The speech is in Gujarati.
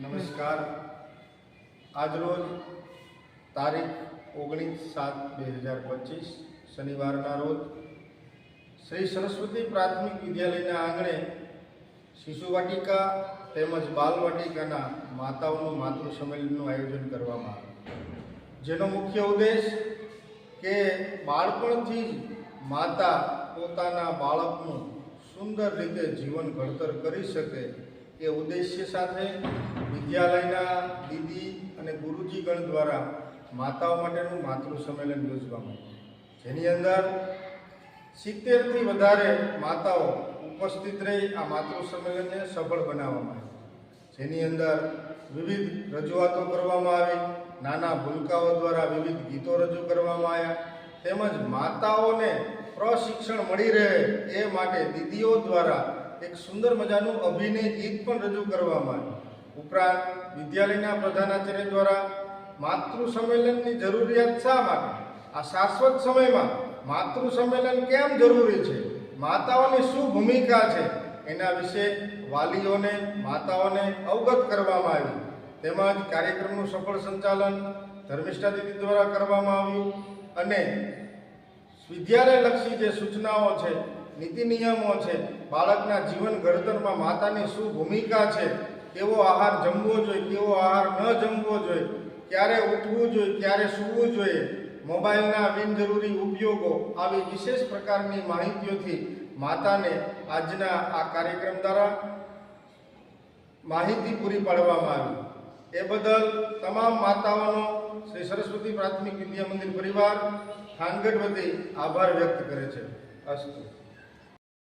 નમસ્કાર. આજરોજ તારીખ ઓગણીસ સાત બે હજાર પચીસ, શનિવારના રોજ શ્રી સરસ્વતી પ્રાથમિક વિદ્યાલયના આંગણે શિશુવાટિકા તેમજ બાલવાટિકાના માતાઓનું માતૃ સંમેલનનું આયોજન કરવામાં આવ્યું. જેનો મુખ્ય ઉદ્દેશ કે બાળપણથી જ માતા પોતાના બાળકનું સુંદર રીતે જીવન ઘડતર કરી શકે એ ઉદ્દેશ્ય સાથે વિદ્યાલયના દીદી અને ગુરુજીગણ દ્વારા માતાઓ માટેનું માતૃ સંમેલન યોજવામાં જેની અંદર સિત્તેરથી વધારે માતાઓ ઉપસ્થિત રહી આ માતૃ સંમેલનને સફળ બનાવવામાં આવ્યું જેની અંદર વિવિધ રજૂઆતો કરવામાં આવી, નાના ભૂલકાઓ દ્વારા વિવિધ ગીતો રજૂ કરવામાં આવ્યા, તેમજ માતાઓને પ્રશિક્ષણ મળી રહે એ માટે દીદીઓ દ્વારા એક સુંદર મજાનું અભિનય ગીત પણ રજૂ કરવામાં આવ્યું. ઉપરાંત વિદ્યાલયના પ્રધાનાચાર્ય દ્વારા માતૃ સંમેલનની જરૂરિયાત શા માટે? આ શાશ્વત સમયમાં માતૃ સંમેલન કેમ જરૂરી છે? માતાઓની શું ભૂમિકા છે? એના વિશે વાલીઓને, માતાઓને અવગત કરવામાં આવ્યું. તેમજ કાર્યક્રમનું સફળ સંચાલન ધર્મિષ્ઠા દીદી દ્વારા કરવામાં આવ્યું. અને વિદ્યાલયલક્ષી જે સૂચનાઓ છે નીતિ નિયમો છે. બાળકના જીવન ઘડતરમાં માતાની શું ભૂમિકા છે? કેવો આહાર જમવો જોઈએ? કેવો આહાર ન જમવો જોઈએ? ક્યારે ઉઠવું જોઈએ? ક્યારે સૂવું જોઈએ? મોબાઈલના બિનજરૂરી ઉપયોગો આવી વિશેષ પ્રકારની માહિતીઓથી માતાને આજના આ કાર્યક્રમ દ્વારા માહિતી પૂરી પાડવામાં આવી. એ બદલ તમામ માતાઓનો શ્રી સરસ્વતી પ્રાથમિક વિદ્યા મંદિર પરિવાર ખાનગઢ વતી આભાર વ્યક્ત કરે છે. અસ્તુ.